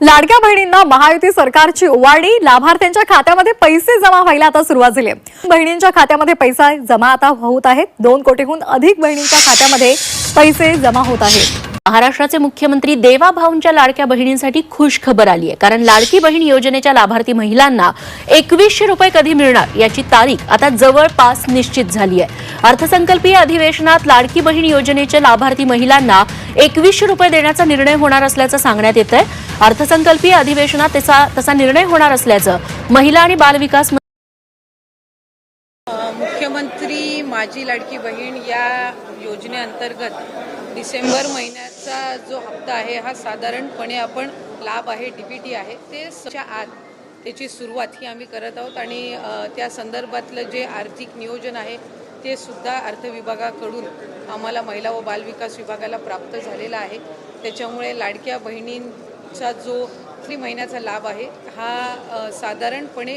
लाडक्या बहिणींना महायुती सरकारची ओवाळणी लाभार्थ्यांच्या खात्यामध्ये पैसे जमा व्हायला आता सुरुवात झाली बहिणींच्या खात्यामध्ये पैसा जमा आता होत आहेत दोन कोटीहून अधिक बहिणींच्या खात्यामध्ये पैसे जमा होत आहेत. महाराष्ट्राचे मुख्यमंत्री देवा भाऊंच्या लाडक्या बहिणींसाठी खुश खबर आली आहे. कारण लाडकी बहीण योजनेच्या लाभार्थी महिलांना एकवीसशे रुपये कधी मिळणार याची तारीख आता जवळपास निश्चित झाली आहे. अर्थसंकल्पीय अधिवेशनात लाडकी बहीण योजनेच्या लाभार्थी महिलांना एकवीसशे रुपये देण्याचा निर्णय होणार असल्याचं सांगण्यात येत आहे अर्थसंकल्पीय अधिवेशनात त्याचा तसा निर्णय होणार असल्याचं महिला आणि बालविकास मुख्यमंत्री माझी लाडकी बहीण या योजनेअंतर्गत डिसेंबर महिन्याचा जो हप्ता आहे हा साधारणपणे आपण लाभ आहे डीबीटी आहे ते च्या आत त्याची सुरुवात ही आम्ही करत आहोत आणि त्या संदर्भातलं जे आर्थिक नियोजन आहे ते सुद्धा अर्थ विभागाकडून आम्हाला महिला व बालविकास विभागाला प्राप्त झालेला आहे. त्याच्यामुळे लाडक्या बहिणींचा जो थ्री महिन्याचा लाभ आहे हा साधारणपणे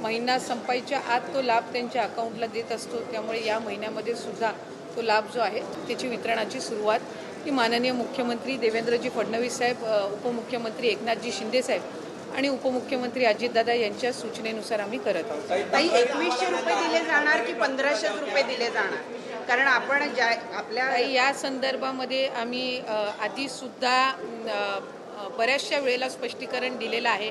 महिना संपायच्या आत तो लाभ त्यांच्या अकाउंटला देत असतो. त्यामुळे या महिन्यामध्ये सुद्धा तो लाभ जो आहे त्याची वितरणाची सुरुवात. ही माननीय मुख्यमंत्री देवेंद्रजी फडणवीस साहेब उपमुख्यमंत्री एकनाथजी शिंदे साहेब आणि उपमुख्यमंत्री अजितदादा यांच्या सूचनेनुसार आम्ही करत आहोत. ताई एकवीसशे रुपये दिले जाणार की पंधराशे रुपये दिले जाणार? कारण आपण ज्या आपल्या या संदर्भामध्ये आम्ही आधीसुद्धा बऱ्याचशा वेळेला स्पष्टीकरण दिलेलं आहे.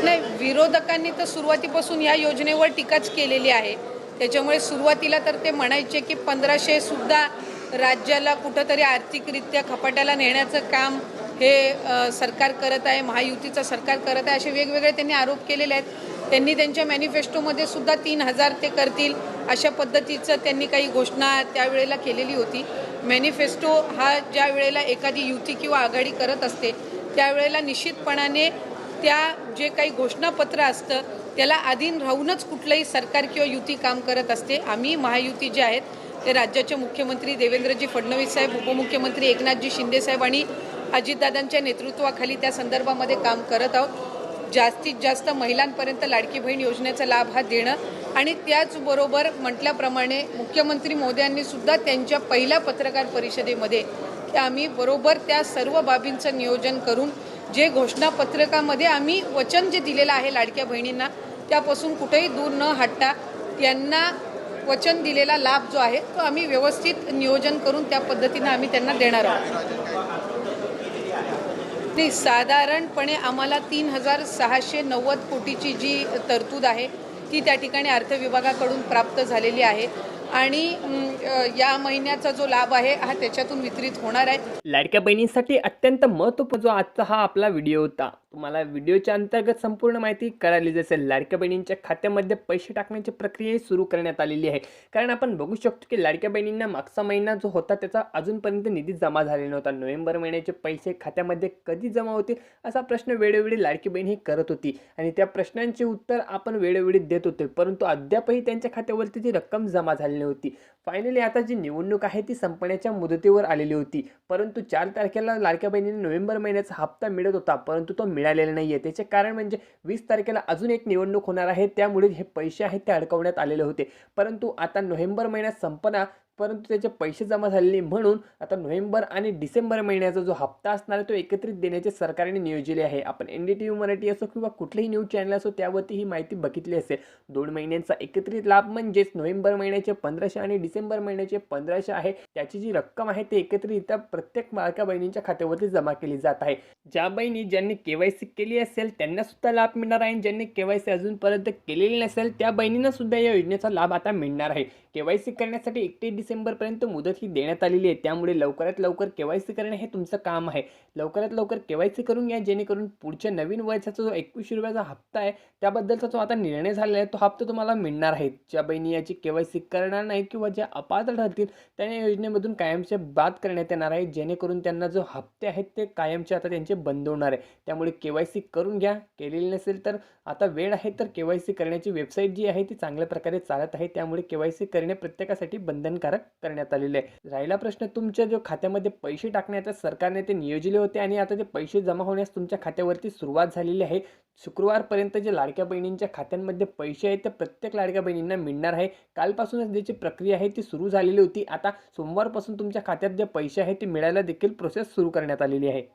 नाही विरोधकांनी तर सुरुवातीपासून या योजनेवर टीकाच केलेली आहे. त्याच्यामुळे सुरुवातीला तर ते म्हणायचे की पंधराशे सुद्धा राज्याला कुठंतरी आर्थिकरित्या खपाट्याला नेण्याचं काम हे सरकार करत आहे महायुतीचं सरकार करत आहे असे वेगवेगळे त्यांनी आरोप केलेले आहेत. त्यांनी त्यांच्या मॅनिफेस्टोमध्ये सुद्धा तीन हजार ते करतील अशा पद्धतीचं त्यांनी काही घोषणा त्यावेळेला केलेली होती. मॅनिफेस्टो हा ज्या वेळेला एखादी युती किंवा आघाडी करत असते त्यावेळेला निश्चितपणाने त्या जे काही घोषणापत्र असतं त्याला अधीन राहूनच कुठलंही सरकार किंवा युती काम करत असते. आम्ही महायुती जे आहेत ते राज्याचे मुख्यमंत्री देवेंद्रजी फडणवीस साहेब उपमुख्यमंत्री एकनाथजी शिंदेसाहेब आणि अजितदादांच्या नेतृत्वाखाली त्या संदर्भामध्ये काम करत आहोत. जास्तीत जास्त महिलांपर्यंत लाडकी बहीण योजनेचा लाभ हा देणं आणि त्याचबरोबर म्हटल्याप्रमाणे मुख्यमंत्री मोदयांनी सुद्धा त्यांच्या पहिल्या पत्रकार परिषदेमध्ये की आम्ही बरोबर त्या सर्व बाबींचं नियोजन करून जे घोषणापत्रकामध्ये आम्ही वचन जे दिलेलं आहे लाडक्या बहिणींना त्यापासून कुठेही दूर न हटता त्यांना वचन दिलेला लाभ जो आहे तो आम्ही व्यवस्थित नियोजन करून त्या पद्धतीनं आम्ही त्यांना देणार आहोत. नाही साधारणपणे आम्हाला तीन हजार सहाशे नव्वद कोटीची जी तरतूद आहे ती त्या ठिकाणी अर्थ विभागाकडून प्राप्त झालेली आहे. आणि या महिन्याचा जो लाभ आहे हा त्याच्यातून वितरित होणार आहे. लाडक्या बहिणींसाठी अत्यंत महत्त्वपूर्ण जो आजचा हा आपला व्हिडिओ होता. तुम्हाला व्हिडिओच्या अंतर्गत संपूर्ण माहिती कळाली असेल लाडक्या बहिणींच्या खात्यामध्ये पैसे टाकण्याची प्रक्रिया सुरू करण्यात आलेली आहे. कारण आपण बघू शकतो की लाडक्या बहिणींना मागचा महिना जो होता त्याचा अजूनपर्यंत निधी जमा झालेला नव्हता. नोव्हेंबर महिन्याचे पैसे खात्यामध्ये कधी जमा होतील असा प्रश्न वेळोवेळी लाडकी बहीण ही करत होती. आणि त्या प्रश्नांचे उत्तर आपण वेळोवेळी देत होते. परंतु अद्यापही त्यांच्या खात्यावरती ती रक्कम जमा झाली नव्हती. फायनली आता जी निवडणूक आहे ती संपण्याच्या मुदतीवर आलेली होती. परंतु चार तारखेला लाडक्या बहिणीने नोव्हेंबर महिन्याचा हप्ता मिळत होता परंतु तो मिळालेला नाही आहे त्याचे कारण म्हणजे वीस तारखेला अजून एक निवडणूक होणार आहे त्यामुळे हे पैसे आहेत ते अडकवण्यात आलेले होते. परंतु आता नोव्हेंबर महिन्यात संपना परंतु त्याचे पैसे जमा झालेले म्हणून आता नोव्हेंबर आणि डिसेंबर महिन्याचा जो हप्ता असणार आहे तो एकत्रित देण्याचे सरकारने नियोजले आहे. आपण N D T V Marathi असो किंवा कुठलेही न्यूज चॅनल असो त्यावरती ही माहिती बघितली असेल. दोन महिन्यांचा एकत्रित लाभ म्हणजेच नोव्हेंबर महिन्याचे पंधराशे आणि डिसेंबर महिन्याचे पंधराशे आहे. त्याची जी रक्कम आहे ती एकत्रितरित्या प्रत्येक लाडक्या बहिणींच्या खात्यावरती जमा केली जात आहे. ज्या बहिणी ज्यांनी केवायसी केली असेल त्यांना सुद्धा लाभ मिळणार आहे. आणि ज्यांनी केवायसी अजूनपर्यंत केलेली नसेल त्या बहिणींना सुद्धा या योजनेचा लाभ आता मिळणार आहे. केवायसी करण्यासाठी एकतीस डिसेंबरपर्यंत मुदत ही देण्यात आलेली आहे. त्यामुळे लवकरात लवकर केवायसी करणे हे तुमचं काम आहे. लवकरात लवकर केवायसी करून घ्या जेणेकरून पुढच्या नवीन वर्षाचा जो एकवीसशे रुपयाचा हप्ता आहे त्याबद्दलचा जो आता निर्णय झालेला आहे तो हप्ता तुम्हाला मिळणार आहे. ज्या बहिणी याची केवायसी करणार नाही किंवा ज्या अपात्र ठरतील त्यांना योजनेमधून कायमचे बाद करण्यात येणार आहे. जेणेकरून त्यांना जो हप्ते आहेत ते कायमचे आता त्यांचे बंद होणार आहे. त्यामुळे केवायसी करून घ्या. केलेली नसेल तर आता वेळ आहे तर केवायसी करण्याची वेबसाईट जी आहे ती चांगल्या प्रकारे चालत आहे. त्यामुळे केवायसी करणे प्रत्येकासाठी बंधनकारक करण्यात आलेले आहे. राहिला प्रश्न तुमच्या जो खात्यामध्ये पैसे टाकण्याचा सरकारने ते नियोजले होते आणि आता ते पैसे जमा होण्यास तुमच्या खात्यावरती सुरुवात झालेली आहे. शुक्रवारपर्यंत जे लाडक्या बहिणींच्या खात्यांमध्ये पैसे आहेत ते प्रत्येक लाडक्या बहिणींना मिळणार आहे. कालपासूनच ज्याची प्रक्रिया आहे ती सुरू झालेली होती. आता सोमवारपासून तुमच्या खात्यात जे पैसे आहेत ते मिळायला देखील प्रोसेस सुरू करण्यात आलेली आहे.